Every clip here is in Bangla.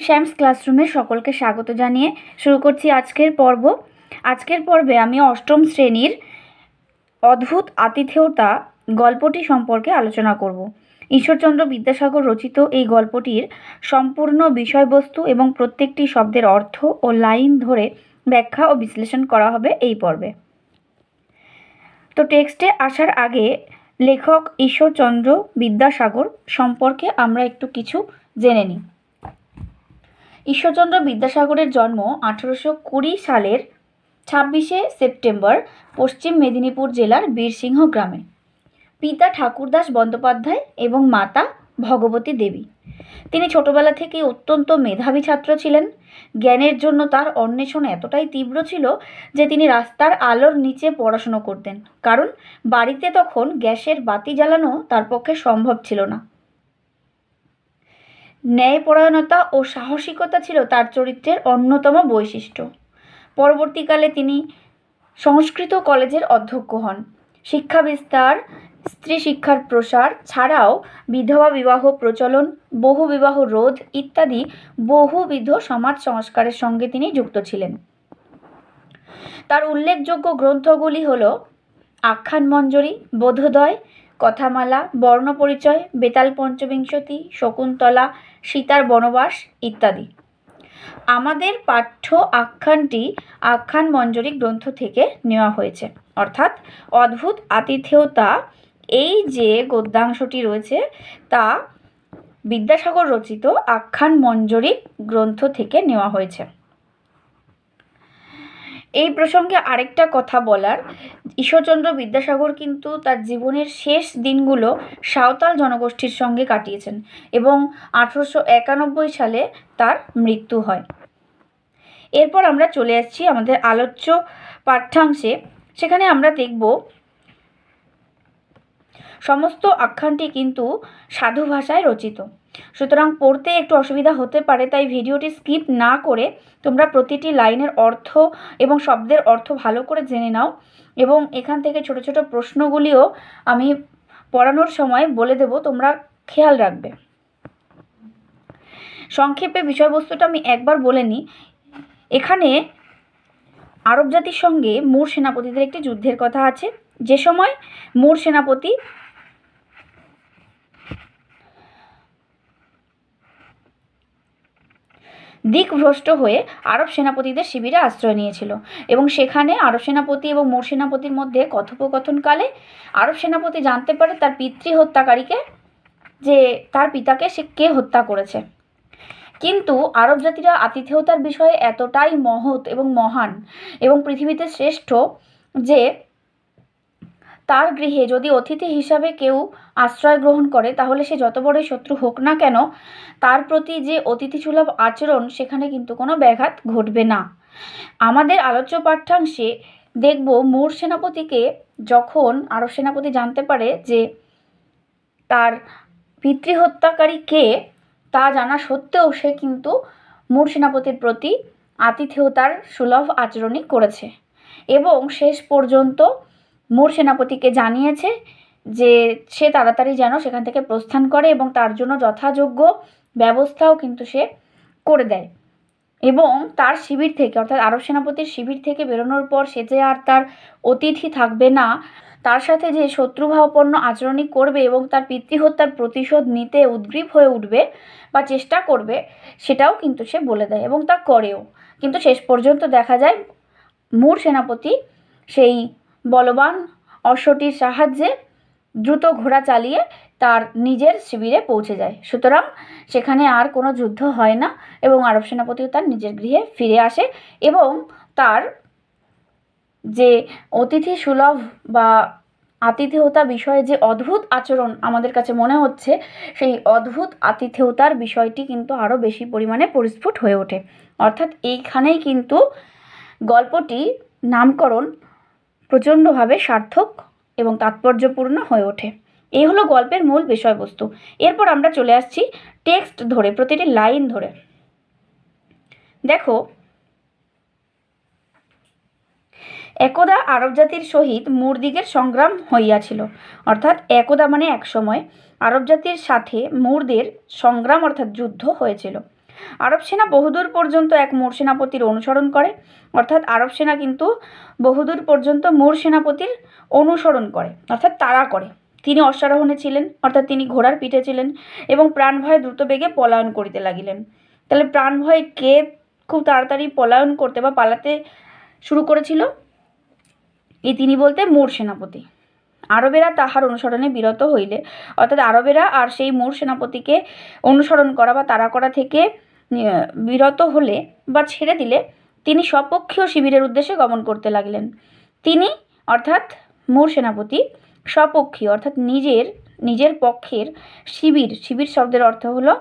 শ্যামস ক্লাসরুমে সকলকে স্বাগত জানিয়ে শুরু করছি আজকের পর্ব। আজকের পর্বে আমি অষ্টম শ্রেণির অদ্ভুত আতিথেয়তা গল্পটি সম্পর্কে আলোচনা করব। ঈশ্বরচন্দ্র বিদ্যাসাগর রচিত এই গল্পটির সম্পূর্ণ বিষয়বস্তু এবং প্রত্যেকটি শব্দের অর্থ ও লাইন ধরে ব্যাখ্যা ও বিশ্লেষণ করা হবে এই পর্বে। তো টেক্সটে আসার আগে লেখক ঈশ্বরচন্দ্র বিদ্যাসাগর সম্পর্কে আমরা একটু কিছু জেনে নিই। ঈশ্বরচন্দ্র বিদ্যাসাগরের জন্ম আঠেরোশো কুড়ি সালের ছাব্বিশে সেপ্টেম্বর পশ্চিম মেদিনীপুর জেলার বীরসিংহ গ্রামে। পিতা ঠাকুরদাস বন্দ্যোপাধ্যায় এবং মাতা ভগবতী দেবী। তিনি ছোটবেলা থেকেই অত্যন্ত মেধাবী ছাত্র ছিলেন। জ্ঞানের জন্য তার অন্বেষণ এতটাই তীব্র ছিল যে তিনি রাস্তার আলোর নিচে পড়াশুনো করতেন। কারণ বাড়িতে তখন গ্যাসের বাতি জ্বালানো তার পক্ষে সম্ভব ছিল না। ন্যায়পরায়ণতা ও সাহসিকতা ছিল তার চরিত্রের অন্যতম বৈশিষ্ট্য। পরবর্তীকালে তিনি সংস্কৃত কলেজের অধ্যক্ষ হন। শিক্ষা বিস্তার, স্ত্রী শিক্ষার প্রসার ছাড়াও বিধবা বিবাহ প্রচলন, বহু বিবাহ রোধ ইত্যাদি বহুবিধ সমাজ সংস্কারের সঙ্গে তিনি যুক্ত ছিলেন। তার উল্লেখযোগ্য গ্রন্থগুলি হল আখ্যান মঞ্জরি বোধোদয় কথামালা, বর্ণপরিচয়, বেতাল পঞ্চবিংশতি, শকুন্তলা, সীতার বনবাস ইত্যাদি। আমাদের পাঠ্য আখ্যানটি আখ্যান মঞ্জরি গ্রন্থ থেকে নেওয়া হয়েছে। অর্থাৎ অদ্ভুত আতিথেয়তা, এই যে গদ্যাংশটি রয়েছে, তা বিদ্যাসাগর রচিত আখ্যান মঞ্জরি গ্রন্থ থেকে নেওয়া হয়েছে। এই প্রসঙ্গে আরেকটা কথা বলার ঈশ্বরচন্দ্র বিদ্যাসাগর কিন্তু তার জীবনের শেষ দিনগুলো সাঁওতাল জনগোষ্ঠীর সঙ্গে কাটিয়েছেন এবং আঠেরোশো একানব্বই সালে তার মৃত্যু হয়। এরপর আমরা চলে আসছি আমাদের আলোচ্য পাঠ্যাংশে। সেখানে আমরা দেখব সমস্ত আখ্যানটি কিন্তু সাধু ভাষায় রচিত। সুতরাং পড়তে একটু অসুবিধা হতে পারে, তাই ভিডিওটি স্কিপ না করে তোমরা প্রতিটি লাইনের অর্থ এবং শব্দের অর্থ ভালো করে জেনে নাও এবং এখান থেকে ছোট ছোট প্রশ্নগুলিও আমি পড়ানোর সময় বলে দেব, তোমরা খেয়াল রাখবে। সংক্ষেপে বিষয়বস্তুটা আমি একবার বলে নিই। এখানে আরব জাতির সঙ্গে মুর সেনাপতিদের একটি যুদ্ধের কথা আছে। যে সময় মুর সেনাপতি দিকভ্রষ্ট হয়ে আরব সেনাপতিদের শিবিরে আশ্রয় নিয়েছিল এবং সেখানে আরব সেনাপতি এবং মোর সেনাপতির মধ্যে কথোপকথনকালে আরব সেনাপতি জানতে পারে তার পিতৃ হত্যাকারীকে যে তার পিতাকে সে কে হত্যা করেছে। কিন্তু আরব জাতিরা আতিথেয়তার বিষয়ে এতটাই মহৎ এবং মহান এবং পৃথিবীতে শ্রেষ্ঠ যে তার গৃহে যদি অতিথি হিসাবে কেউ আশ্রয় গ্রহণ করে, তাহলে সে যত বড়ই শত্রু হোক না কেন, তার প্রতি যে অতিথিসুলভ আচরণ, সেখানে কিন্তু কোনো ব্যাঘাত ঘটবে না। আমাদের আলোচ্য পাঠ্যাংশে দেখব মোর সেনাপতিকে যখন আরব সেনাপতি জানতে পারে যে তার পিতৃহত্যাকারী কে, তা জানা সত্ত্বেও সে কিন্তু মোর সেনাপতির প্রতি আতিথেয়তার সুলভ আচরণই করেছে। এবং শেষ পর্যন্ত মোর সেনাপতিকে জানিয়েছে যে সে তাড়াতাড়ি যেন সেখান থেকে প্রস্থান করে এবং তার জন্য যথাযোগ্য ব্যবস্থাও কিন্তু সে করে দেয়। এবং তার শিবির থেকে, অর্থাৎ আরব সেনাপতির শিবির থেকে বেরোনোর পর সে যে আর তার অতিথি থাকবে না, তার সাথে যে শত্রুভাবাপন্ন আচরণই করবে এবং তার পিতৃহত্যার প্রতিশোধ নিতে উদ্গ্রীব হয়ে উঠবে বা চেষ্টা করবে, সেটাও কিন্তু সে বলে দেয় এবং তা করেও। কিন্তু শেষ পর্যন্ত দেখা যায়, মূর সেনাপতি সেই বলবান অশ্বটির সাহায্যে দ্রুত ঘোড়া চালিয়ে তার নিজের শিবিরে পৌঁছে যায়। সুতরাং সেখানে আর কোনো যুদ্ধ হয় না এবং আরব সেনাপতিও তার নিজের গৃহে ফিরে আসে এবং তার যে অতিথি সুলভ বা আতিথেয়তা বিষয়ে যে অদ্ভুত আচরণ আমাদের কাছে মনে হচ্ছে, সেই অদ্ভুত আতিথেয়তার বিষয়টি কিন্তু আরও বেশি পরিমাণে পরিস্ফুট হয়ে ওঠে। অর্থাৎ এইখানেই কিন্তু গল্পটি নামকরণ প্রচণ্ডভাবে সার্থক এবং তাৎপর্যপূর্ণ হয়ে ওঠে। এই হলো গল্পের মূল বিষয়বস্তু। এরপর আমরা চলে আসছি টেক্সট ধরে, প্রতিটি লাইন ধরে। দেখো, একদা আরব জাতির সহিত মুরদিগের সংগ্রাম হইয়াছিল। অর্থাৎ একদা মানে এক সময় আরব জাতির সাথে মুরদের সংগ্রাম অর্থাৎ যুদ্ধ হয়েছিল। আরব সেনা বহুদূর পর্যন্ত এক মোর সেনাপতির অনুসরণ করে। অর্থাৎ আরব সেনা কিন্তু বহুদূর পর্যন্ত মোর সেনাপতির অনুসরণ করে, অর্থাৎ তারা করে। তিনি অশ্বারোহণে ছিলেন, অর্থাৎ তিনি ঘোড়ার পিঠে ছিলেন এবং প্রাণ ভয়ে দ্রুত বেগে পলায়ন করিতে লাগিলেন। তাহলে প্রাণ ভয়ে কে খুব তাড়াতাড়ি পলায়ন করতে বা পালাতে শুরু করেছিল? এই তিনি বলতে মোর সেনাপতি। আরবেরা তাহার অনুসরণে বিরত হইলে, অর্থাৎ আরবেরা আর সেই মোর সেনাপতিকে অনুসরণ করা বা তাড়া করা থেকে বিরত হলে বা ছেড়ে দিলে তিনি স্বপক্ষীয় শিবিরের উদ্দেশ্যে গমন করতে লাগলেন। তিনি, অর্থাৎ মোর সেনাপতি স্বপক্ষীয় অর্থাৎ নিজের নিজের পক্ষের শিবির শিবির শব্দের অর্থ হলো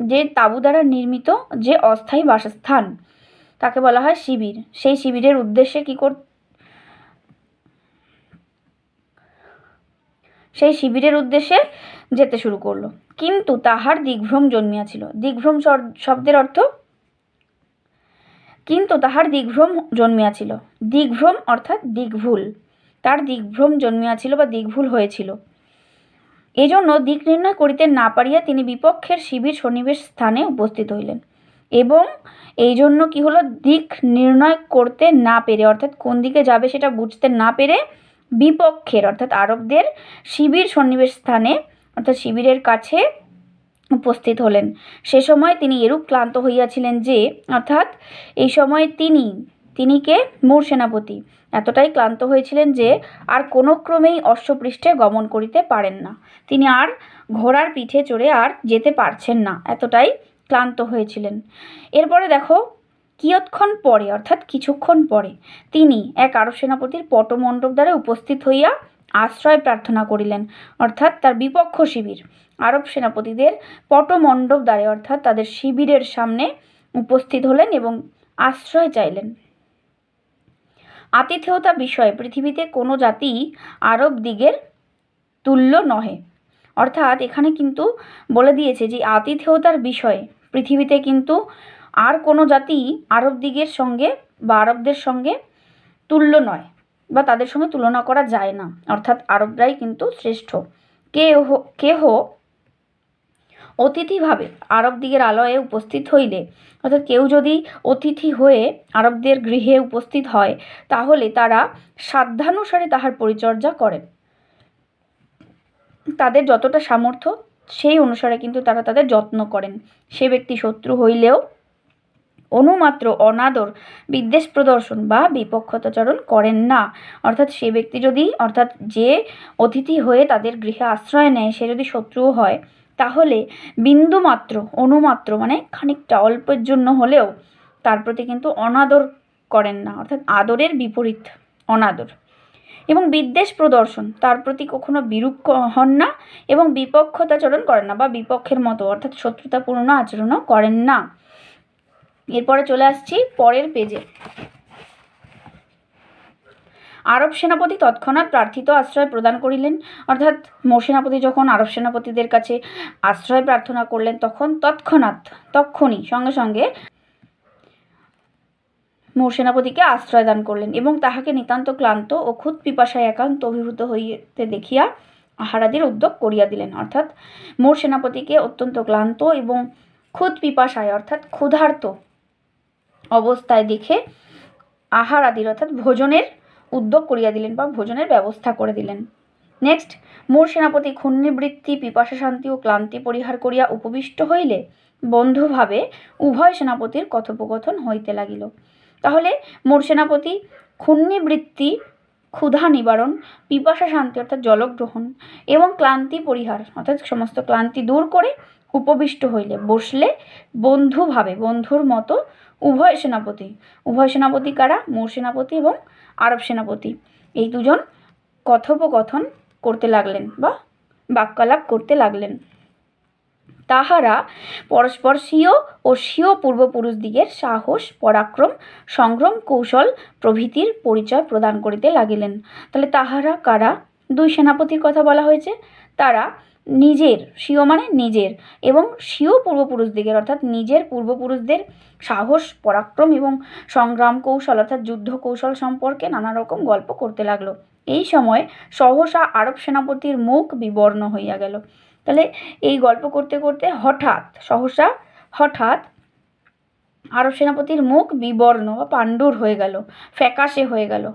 যে তাঁবু দ্বারা নির্মিত যে অস্থায়ী বাসস্থান, তাকে বলা হয় শিবির। সেই শিবিরের উদ্দেশ্যে কী কর, সেই শিবিরের উদ্দেশ্যে যেতে শুরু করল। কিন্তু তাহার দিগ্ভ্রম জন্মিয়াছিল। দিগ্ভ্রম শব্দের অর্থ? কিন্তু তাহার দিগ্ভ্রম জন্মিয়াছিল। দিগ্ভ্রম অর্থাৎ দিগ্ভুল। তার দিগ্ভ্রম জন্মিয়াছিল বা দিগ্ভুল হয়েছিল। এজন্য দিক নির্ণয় করিতে না পারিয়া তিনি বিপক্ষের শিবির সন্নিবেশ স্থানে উপস্থিত হইলেন। এবং এই জন্য কি হলো? দিক নির্ণয় করতে না পেরে, অর্থাৎ কোন দিকে যাবে সেটা বুঝতে না পেরে বিপক্ষের, অর্থাৎ আরবদের শিবির সন্নিবেশ স্থানে অর্থাৎ শিবিরের কাছে উপস্থিত হলেন। সে সময় তিনি এরূপ ক্লান্ত হইয়াছিলেন যে, অর্থাৎ এই সময় তিনি তিনি কে? মোর সেনাপতি। এতটাই ক্লান্ত হয়েছিলেন যে, আর কোনো ক্রমেই অশ্বপৃষ্ঠে গমন করিতে পারেন না। তিনি আর ঘোড়ার পিঠে চড়ে আর যেতে পারছেন না। এতটাই ক্লান্ত হয়েছিলেন। এরপরে দেখো, কিয়ৎক্ষণ পরে, অর্থাৎ কিছুক্ষণ পরে, তিনি এক আরব সেনাপতির পটমণ্ডপ দ্বারা উপস্থিত হইয়া আশ্রয় প্রার্থনা করিলেন, অর্থাৎ তার বিপক্ষ শিবির। আরব সেনাপতিদের পটমণ্ডপ দ্বারে, অর্থাৎ তাদের শিবিরের সামনে উপস্থিত হলেন এবং আশ্রয় চাইলেন। আতিথেয়তা বিষয়ে পৃথিবীতে কোনো জাতি আরব দিগের তুল্য নহে। অর্থাৎ এখানে কিন্তু বলে দিয়েছে যে, আতিথেয়তার বিষয়ে পৃথিবীতে কিন্তু আর কোনো জাতি আরব দিগের সঙ্গে বা আরবদের সঙ্গে তুল্য নয়। বা তাদের সঙ্গে তুলনা করা যায় না। অর্থাৎ আরবরাই কিন্তু শ্রেষ্ঠ। কেহ কেহ অতিথিভাবে আরব দিগের আলয়ে উপস্থিত হইলে, অর্থাৎ কেউ যদি অতিথি হয়ে আরবদের গৃহে উপস্থিত হয়, তাহলে তারা সাধ্যানুসারে তাহার পরিচর্যা করেন তাদের যতটা সামর্থ্য, সেই অনুসারে কিন্তু তারা তাদের যত্ন করেন। সে ব্যক্তি শত্রু হইলেও অনুমাত্র অনাদর, বিদ্বেষ প্রদর্শন বা বিপক্ষতাচরণ করেন না। অর্থাৎ সে ব্যক্তি যদি, অর্থাৎ যে অতিথি হয়ে তাদের গৃহে আশ্রয় নেয়, সে যদি শত্রু হয়, তাহলে বিন্দুমাত্র, অনুমাত্র মানে খানিকটা অল্পের জন্য হলেও তার প্রতি কিন্তু অনাদর করেন না। অর্থাৎ আদরের বিপরীত, অনাদর। এবং বিদ্বেষ প্রদর্শন তার প্রতি কখনো বিরূপ হন না এবং বিপক্ষতাচরণ করেন না বা বিপক্ষের মতো, অর্থাৎ শত্রুতাপূর্ণ আচরণও করেন না। এরপরে চলে আসছি পরের পেজে আরব সেনাপতি তৎক্ষণাৎ প্রার্থিত আশ্রয় প্রদান করিলেন। অর্থাৎ সেনাপতি যখন আরব সেনাপতিদের কাছে আশ্রয় প্রার্থনা করলেন, তখন তৎক্ষণাৎ তক্ষণই সঙ্গে সঙ্গে সেনাপতিকে আশ্রয় দান করলেন এবং তাহাকে নিতান্ত ক্লান্ত ও খুদ পিপাসায় একান্ত অভিভূত হইতে দেখিয়া আহারাদির উদ্যোগ করিয়া দিলেন। অর্থাৎ মোর সেনাপতিকে অত্যন্ত ক্লান্ত এবং খুদ পিপাসায়, অর্থাৎ ক্ষুধার্ত অবস্থায় দেখে আহার আদির অর্থাৎ ভোজনের উদ্যোগ করিয়া দিলেন বা ভোজনের ব্যবস্থা করে দিলেন। নেক্সট মোর সেনাপতি ক্ষুণ্ণিবৃত্তি পিপাসা শান্তি ও ক্লান্তি পরিহার করিয়া উপবিষ্ট হইলে বন্ধুভাবে উভয় সেনাপতির কথোপকথন হইতে লাগিল। তাহলে মোর সেনাপতি ক্ষুণ্ণিবৃত্তি ক্ষুধা নিবারণ, পিপাসা শান্তি অর্থাৎ জলগ্রহণ এবং ক্লান্তি পরিহার অর্থাৎ সমস্ত ক্লান্তি দূর করে উপবিষ্ট হইলে, বসলে বন্ধুভাবে বন্ধুর মতো উভয় সেনাপতি। উভয় সেনাপতি কারা? মোর সেনাপতি এবং আরব সেনাপতি। এই দুজন কথোপকথন করতে লাগলেন বা বাক্যালাপ করতে লাগলেন। তাহারা পরস্পর স্বীয় ও স্বীয় পূর্বপুরুষ দিগের সাহস, পরাক্রম, সংগ্রাম, কৌশল, প্রভৃতির পরিচয় প্রদান করিতে লাগিলেন। তাহলে তাহারা কারা? দুই সেনাপতির কথা বলা হয়েছে। তারা নিজের, স্বীয় মানে নিজের এবং স্বীয় পূর্বপুরুষ দিগের অর্থাৎ নিজের পূর্বপুরুষদের সাহস, পরাক্রম এবং সংগ্রাম কৌশল, অর্থাৎ যুদ্ধ কৌশল সম্পর্কে নানা রকম গল্প করতে লাগল। এই সময় সহসা আরব সেনাপতির মুখ বিবর্ণ হইয়া গেল। তাহলে এই গল্প করতে করতে হঠাৎ, সহসা হঠাৎ আরব সেনাপতির মুখ বিবর্ণ বা পাণ্ডুর হয়ে গেল, ফ্যাকাশে হয়ে গেল।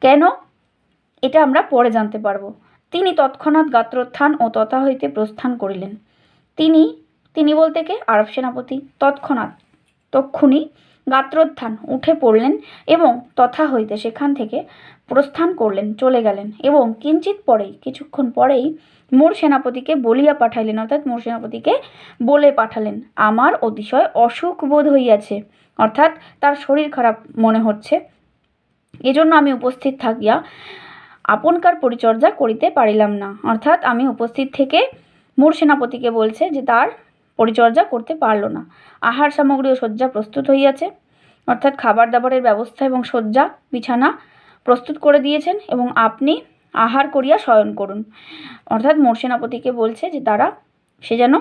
কেন? এটা আমরা পরে জানতে পারব। তিনি তৎক্ষণাৎ গাত্রোত্থান ও তথা হইতে প্রস্থান করিলেন। তিনি তিনি বলতে কে? আরব সেনাপতি। তৎক্ষণাৎ তক্ষুনি গাত্রোত্থান, উঠে পড়লেন এবং তথা হইতে সেখান থেকে প্রস্থান করলেন, চলে গেলেন এবং কিঞ্চিত পরেই, কিছুক্ষণ পরেই মোর সেনাপতিকে বলিয়া পাঠাইলেন, অর্থাৎ মোর সেনাপতিকে বলে পাঠালেন, আমার অতিশয় অসুখ বোধ হইয়াছে। অর্থাৎ তার শরীর খারাপ মনে হচ্ছে। এজন্য আমি উপস্থিত থাকিয়া আপনকার পরিচর্যা করিতে পারিলাম না। অর্থাৎ আমি উপস্থিত থেকে মোর সেনাপতিকে বলছে যে তার পরিচর্যা করতে পারল না। আহার সামগ্রী ও শয্যা প্রস্তুত হইয়াছে। অর্থাৎ খাবার দাবারের ব্যবস্থা এবং শয্যা, বিছানা প্রস্তুত করে দিয়েছেন এবং আপনি আহার করিয়া শয়ন করুন। অর্থাৎ মোর সেনাপতিকে বলছে যে তারা সে যেন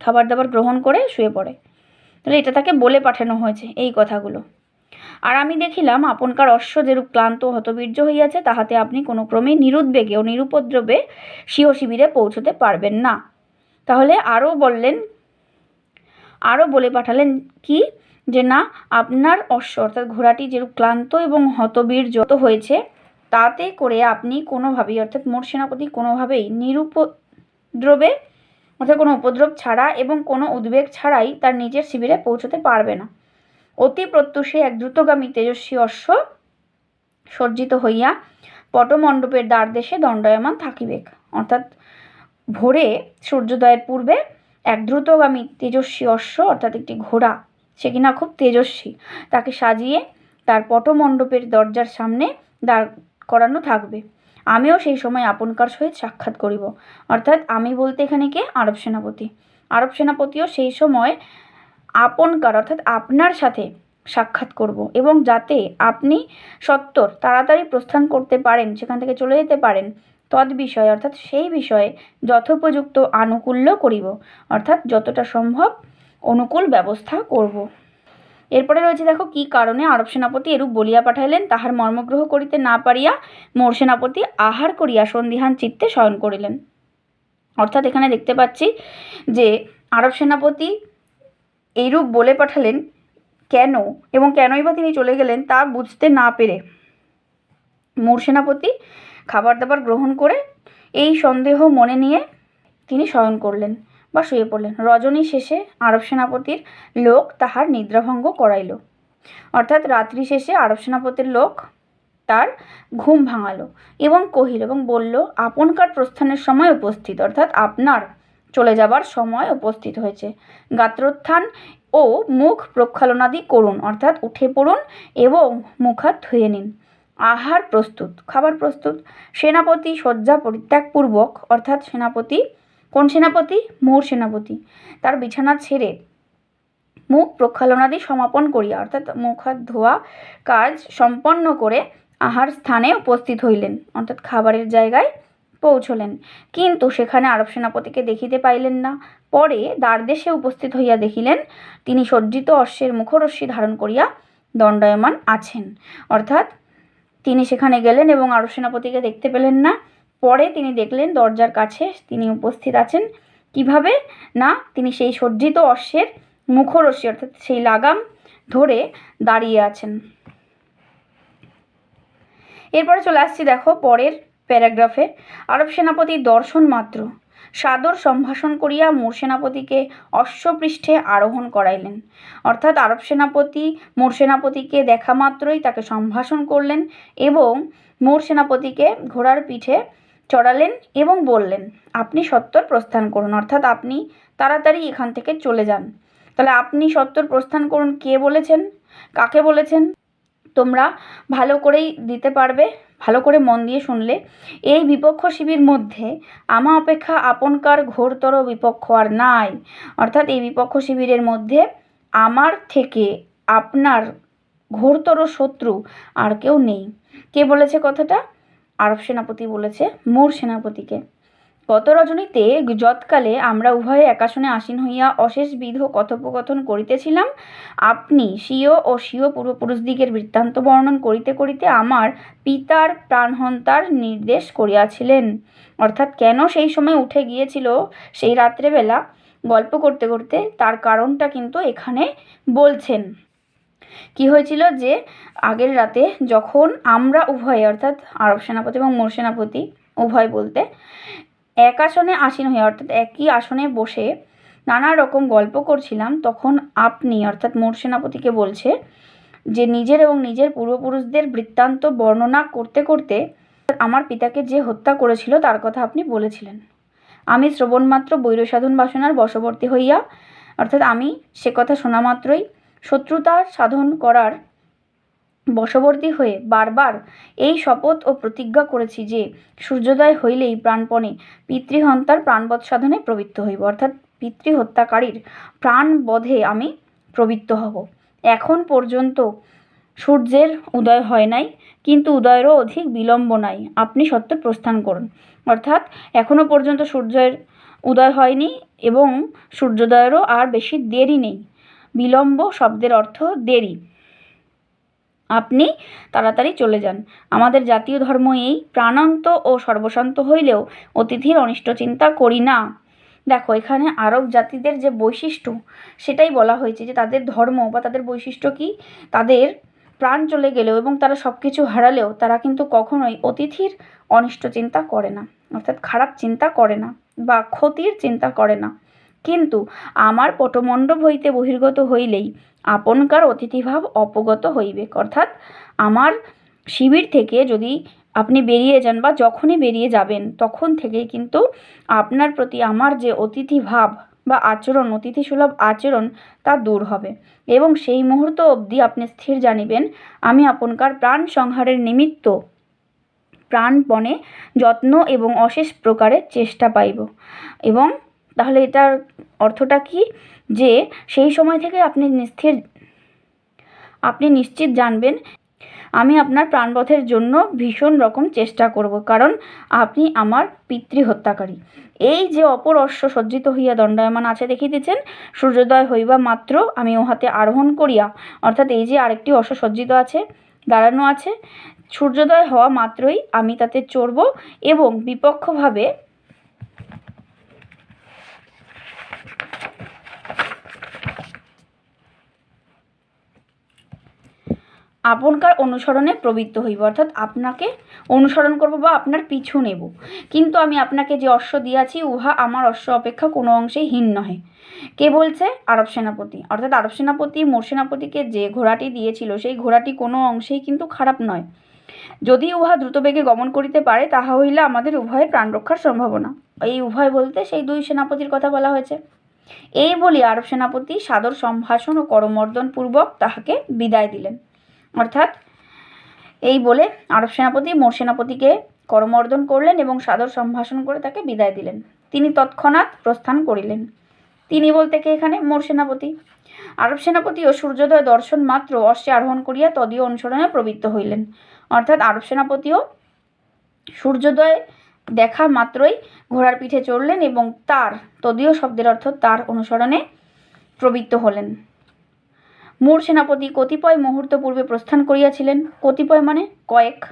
খাবার দাবার গ্রহণ করে শুয়ে পড়ে। তাহলে এটা তাকে বলে পাঠানো হয়েছে এই কথাগুলো। আর আমি দেখিলাম আপনকার অশ্ব যেরূপ ক্লান্ত হতবীর্য হইয়াছে, তাহাতে আপনি কোনো ক্রমে নিরুদ্বেগে ও নিরুপদ্রবে স্বীয় শিবিরে পৌঁছতে পারবেন না। তাহলে আরও বললেন, আরও বলে পাঠালেন কি? যে না, আপনার অশ্ব অর্থাৎ ঘোড়াটি যেরূপ ক্লান্ত এবং হতবীর্য হয়েছে, তাতে করে আপনি কোনোভাবেই অর্থাৎ মোট সেনাপতি কোনোভাবেই নিরুপদ্রবে অর্থাৎ কোনো উপদ্রব ছাড়া এবং কোনো উদ্বেগ ছাড়াই তার নিজের শিবিরে পৌঁছতে পারবে না। অতি প্রত্যুষে এক দ্রুতগামী তেজস্বী অশ্ব সজ্জিত হইয়া পটমণ্ডপের দ্বার দেশে দণ্ডায়মান থাকিবেক। অর্থাৎ ভোরে সূর্যোদয়ের পূর্বে এক দ্রুতগামী তেজস্বী অশ্ব, অর্থাৎ একটি ঘোড়া, সে কিনা খুব তেজস্বী, তাকে সাজিয়ে তার পটমণ্ডপের দরজার সামনে দাঁড় করানো থাকবে। আমিও সেই সময় আপনকার সহিত সাক্ষাৎ করিব। অর্থাৎ আমি বলতে এখানে কে? আরব সেনাপতি। আরব সেনাপতিও সেই সময় আপনকার অর্থাৎ আপনার সাথে সাক্ষাৎ করব এবং যাতে আপনি সত্তর তাড়াতাড়ি প্রস্থান করতে পারেন, সেখান থেকে চলে যেতে পারেন, তদ বিষয়ে, অর্থাৎ সেই বিষয়ে যথোপযুক্ত আনুকূল্য করিব, অর্থাৎ যতটা সম্ভব অনুকূল ব্যবস্থা করব। এরপরে রয়েছে দেখো, কি কারণে আরব সেনাপতি এরূপ বলিয়া পাঠাইলেন? তাহার মর্মগ্রহ করিতে না পারিয়া মোর সেনাপতি আহার করিয়া সন্দিহান চিত্তে শয়ন করিলেন। অর্থাৎ এখানে দেখতে পাচ্ছি যে আরব সেনাপতি এইরূপ বলে পাঠালেন, কেন এবং কেনই বা তিনি চলে গেলেন তা বুঝতে না পেরে? মোর সেনাপতি খাবার দাবার গ্রহণ করে এই সন্দেহ মনে নিয়ে তিনি শয়ন করলেন বা শুয়ে পড়লেন। রজনী শেষে আরব সেনাপতির লোক তাহার নিদ্রাভঙ্গ করাইল। অর্থাৎ রাত্রি শেষে আরব সেনাপতির লোক তার ঘুম ভাঙালো এবং কহিল এবং বলল, আপনকার প্রস্থানের সময় উপস্থিত, অর্থাৎ আপনার চলে যাবার সময় উপস্থিত হয়েছে। গাত্রোত্থান ও মুখ প্রক্ষালনাদি করুন, অর্থাৎ উঠে পড়ুন এবং মুখ হাত ধুয়ে নিন। আহার প্রস্তুত, খাবার প্রস্তুত। সেনাপতি শয্যা পরিত্যাগপূর্বক অর্থাৎ সেনাপতি, কোন সেনাপতি? মোর সেনাপতি। তার বিছানা ছেড়ে মুখ প্রক্ষালনাদি সমাপন করিয়া, অর্থাৎ মুখ হাত ধোয়া কাজ সম্পন্ন করে আহার স্থানে উপস্থিত হইলেন, অর্থাৎ খাবারের জায়গায় পৌঁছলেন। কিন্তু সেখানে আরব সেনাপতিকে দেখিতে পাইলেন না। পরে দ্বারদেশে উপস্থিত হইয়া দেখিলেন, তিনি সজ্জিত অশ্বের মুখরশ্মি ধারণ করিয়া দণ্ডায়মান আছেন। অর্থাৎ তিনি সেখানে গেলেন এবং আরব সেনাপতিকে দেখতে পেলেন না। পরে তিনি দেখলেন, দরজার কাছে তিনি উপস্থিত আছেন। কীভাবে? না, তিনি সেই সজ্জিত অশ্বের মুখরশ্মি, অর্থাৎ সেই লাগাম ধরে দাঁড়িয়ে আছেন। এরপরে চলে আসছি, দেখো, পরের প্যারাগ্রাফে, আরব সেনাপতি দর্শন মাত্র। সাদর সম্ভাষণ করিয়া মোর সেনাপতিকে অশ্বপৃষ্ঠে আরোহণ করাইলেন। অর্থাৎ আরব সেনাপতি মোর সেনাপতিকে দেখা মাত্রই তাকে সম্ভাষণ করলেন এবং মোর সেনাপতিকে ঘোড়ার পিঠে চড়ালেন এবং বললেন, আপনি সত্তর প্রস্থান করুন, অর্থাৎ আপনি তাড়াতাড়ি এখান থেকে চলে যান। তাহলে আপনি সত্তর প্রস্থান করুন, কে বলেছেন? কাকে বলেছেন? তোমরা ভালো করেই দিতে পারবে, ভালো করে মন দিয়ে শুনলে। এই বিপক্ষ শিবির মধ্যে আমা অপেক্ষা আপনকার ঘোরতর বিপক্ষ আর নাই। অর্থাৎ এই বিপক্ষ শিবিরের মধ্যে আমার থেকে আপনার ঘোরতর শত্রু আর কেউ নেই। কে বলেছে কথাটা? আরব সেনাপতি বলেছে, মোর সেনাপতিকে। গত রজনীতে যৎকালে আমরা উভয়ে একাশনে আসীন হইয়া অশেষ বিধ কথোপকথন করিতেছিলাম। আপনি স্বীয় ও স্বীয় পূর্বপুরুষদিগের বৃত্তান্ত বর্ণন করিতে করিতে আমার পিতার প্রাণহন্তার নির্দেশ করিয়াছিলেন। অর্থাৎ কেন সেই সময় উঠে গিয়েছিল সেই রাত্রেবেলা? গল্প করতে করতে তার কারণটা কিন্তু এখানে বলছেন। কি হয়েছিল যে আগের রাতে যখন আমরা উভয়ে, অর্থাৎ আরব সেনাপতি এবং মোর সেনাপতি উভয় বলতে এক আসনে আসীন হয়ে, অর্থাৎ একই আসনে বসে নানা রকম গল্প করছিলাম, তখন আপনি, অর্থাৎ মোর সেনাপতিকে বলছে যে, নিজের এবং নিজের পূর্বপুরুষদের বৃত্তান্ত বর্ণনা করতে করতে আমার পিতাকে যে হত্যা করেছিল, তার কথা আপনি বলেছিলেন। আমি শ্রবণমাত্র বৈরসাধন বাসনার বশবর্তী হইয়া, অর্থাৎ আমি সে কথা শোনা মাত্রই শত্রুতা সাধন করার বশবর্তী হয়ে বারবার এই শপথ ও প্রতিজ্ঞা করেছি যে সূর্যোদয় হইলেই প্রাণপণে পিতৃহন্তার প্রাণবধ সাধনে প্রবৃত্ত হইব। অর্থাৎ পিতৃ হত্যাকারীর প্রাণবধে আমি প্রবৃত্ত হব। এখন পর্যন্ত সূর্যের উদয় হয় নাই, কিন্তু উদয়েরও অধিক বিলম্ব নাই। আপনি সত্য প্রস্থান করুন। অর্থাৎ এখনও পর্যন্ত সূর্যের উদয় হয়নি এবং সূর্যোদয়েরও আর বেশি দেরি নেই। বিলম্ব শব্দের অর্থ দেরি। আপনি তাড়াতাড়ি চলে যান। আমাদের জাতীয় ধর্ম এই প্রাণান্ত ও সর্বশান্ত হইলেও অতিথির অনিষ্ট চিন্তা করি না। দেখো, এখানে আরব জাতিদের যে বৈশিষ্ট্য, সেটাই বলা হয়েছে যে তাদের ধর্ম বা তাদের বৈশিষ্ট্য কি? তাদের প্রাণ চলে গেলেও এবং তারা সব কিছু হারালেও তারা কিন্তু কখনোই অতিথির অনিষ্ট চিন্তা করে না, অর্থাৎ খারাপ চিন্তা করে না বা ক্ষতির চিন্তা করে না। কিন্তু আমার পটমণ্ডপ হইতে বহির্গত হইলেই আপনকার অতিথিভাব অপগত হইবে। অর্থাৎ আমার শিবির থেকে যদি আপনি বেরিয়ে যান বা যখনই বেরিয়ে যাবেন, তখন থেকেই কিন্তু আপনার প্রতি আমার যে অতিথি ভাব বা আচরণ, অতিথিসুলভ আচরণ, তা দূর হবে। এবং সেই মুহূর্ত অবধি আপনি স্থির জানিবেন, আমি আপনকার প্রাণ সংহারের নিমিত্ত প্রাণপণে যত্ন এবং অশেষ প্রকারের চেষ্টা পাইব। এবং তাহলে এটার অর্থটা কি? যে সেই সময় থেকে আপনি নিস্থির, আপনি নিশ্চিত জানবেন, আমি আপনার প্রাণপথের জন্য ভীষণ রকম চেষ্টা করব, কারণ আপনি আমার পিতৃ হত্যাকারী এই যে অপর অশ্ব সজ্জিত হইয়া দণ্ডায়মান আছে দেখিতেছেন সূর্যোদয় হইবা মাত্র আমি উহাতে আরোহণ করিয়া, অর্থাৎ এই যে আরেকটি অশ্ব সজ্জিত আছে, দাঁড়ানো আছে, সূর্যোদয় হওয়া মাত্রই আমি তাতে চড়ব এবং বিপক্ষভাবে আপনকার অনুসরণে প্রবৃত্ত হইব, অর্থাৎ আপনাকে অনুসরণ করব বা আপনার পিছু নেব। কিন্তু আমি আপনাকে যে অশ্ব দিয়াছি, উহা আমার অশ্ব অপেক্ষা কোনো অংশেই হীন নহে। কে বলছে? আরব সেনাপতি। অর্থাৎ আরব সেনাপতি, মোর সেনাপতিকে যে ঘোড়াটি দিয়েছিল, সেই ঘোড়াটি কোনো অংশেই কিন্তু খারাপ নয়। যদি উহা দ্রুতবেগে গমন করিতে পারে, তাহা হইলে আমাদের উভয়ের প্রাণ রক্ষার সম্ভাবনা। এই উভয় বলতে সেই দুই সেনাপতির কথা বলা হয়েছে। এই বলি আরব সেনাপতি সাদর সম্ভাষণ ও করমর্দন পূর্বক তাহাকে বিদায় দিলেন। অর্থাৎ এই বলে আরব সেনাপতি মোর সেনাপতিকে করমর্দন করলেন এবং সাদর সম্ভাষণ করে তাকে বিদায় দিলেন। তিনি তৎক্ষণাৎ প্রস্থান করিলেন। তিনি বলতে কে এখানে? মোর সেনাপতি। আরব সেনাপতি ও সূর্যোদয় দর্শন মাত্র অশ্বে আরোহণ করিয়া তদীয় অনুসরণে প্রবৃত্ত হইলেন। অর্থাৎ আরব সেনাপতিও সূর্যোদয় দেখা মাত্রই ঘোড়ার পিঠে চড়লেন এবং তার তদীয় শব্দের অর্থ তার অনুসরণে প্রবৃত্ত হলেন। মোর সেনাপতি কতিপয় মুহূর্ত পূর্বে প্রস্থান করিয়াছিলেন। কতিপয় মানে কয়েক।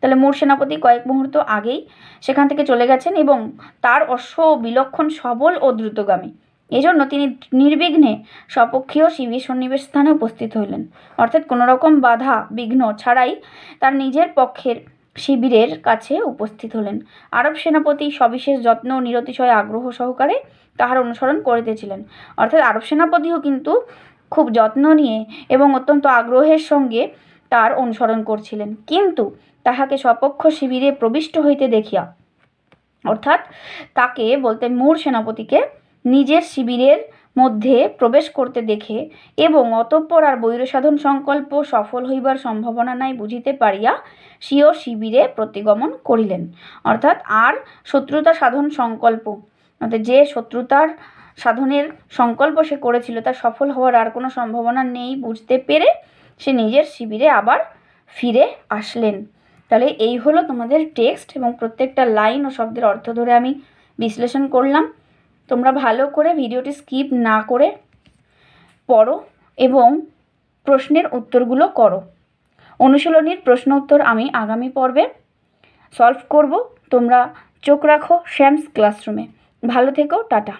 তাহলে মোর সেনাপতি কয়েক মুহূর্ত আগেই সেখান থেকে চলে গেছেন এবং তার অশ্ব বিলক্ষণ সবল ও দ্রুতগামী। এজন্য তিনি নির্বিঘ্নে স্বপক্ষীয় শিবির সন্নিবেশ স্থানে উপস্থিত হইলেন। অর্থাৎ কোনো রকম বাধা, বিঘ্ন ছাড়াই তার নিজের পক্ষের শিবিরের কাছে উপস্থিত হলেন। আরব সেনাপতি সবিশেষ যত্ন নিরতিশয় আগ্রহ সহকারে তাহার অনুসরণ করিতেছিলেন। অর্থাৎ আরব সেনাপতিও কিন্তু খুব যত্ন নিয়ে এবং অত্যন্ত আগ্রহের সঙ্গে তার অনুসরণ করছিলেন। কিন্তু তাহাকে স্বপক্ষ শিবিরে প্রবিষ্ট হইতে দেখিয়া, অর্থাৎ তাকে বলতে মূর সেনাপতিকে, নিজের শিবিরের মধ্যে প্রবেশ করতে দেখে এবং অতঃপর আর বৈরসাধন সংকল্প সফল হইবার সম্ভাবনা নাই বুঝিতে পারিয়া স্বীয় শিবিরে প্রতিগমন করিলেন। অর্থাৎ আর শত্রুতা সাধন সংকল্প, অর্থাৎ যে শত্রুতার সাধনের সংকল্প সে করেছিল তা সফল হওয়ার আর কোনো সম্ভাবনা নেই বুঝতে পেরে সে নিজের শিবিরে আবার ফিরে আসলেন। তাহলে এই হলো তোমাদের টেক্সট এবং প্রত্যেকটা লাইন ও শব্দের অর্থ ধরে আমি বিশ্লেষণ করলাম। তোমরা ভালো করে ভিডিওটি স্কিপ না করে পড়ো এবং প্রশ্নের উত্তরগুলো করো। অনুশীলনীর প্রশ্ন উত্তর আমি আগামী পর্বে সলভ করব। তোমরা চোখ রাখো শ্যামস ক্লাসরুমে। ভালো থেকো, টাটা।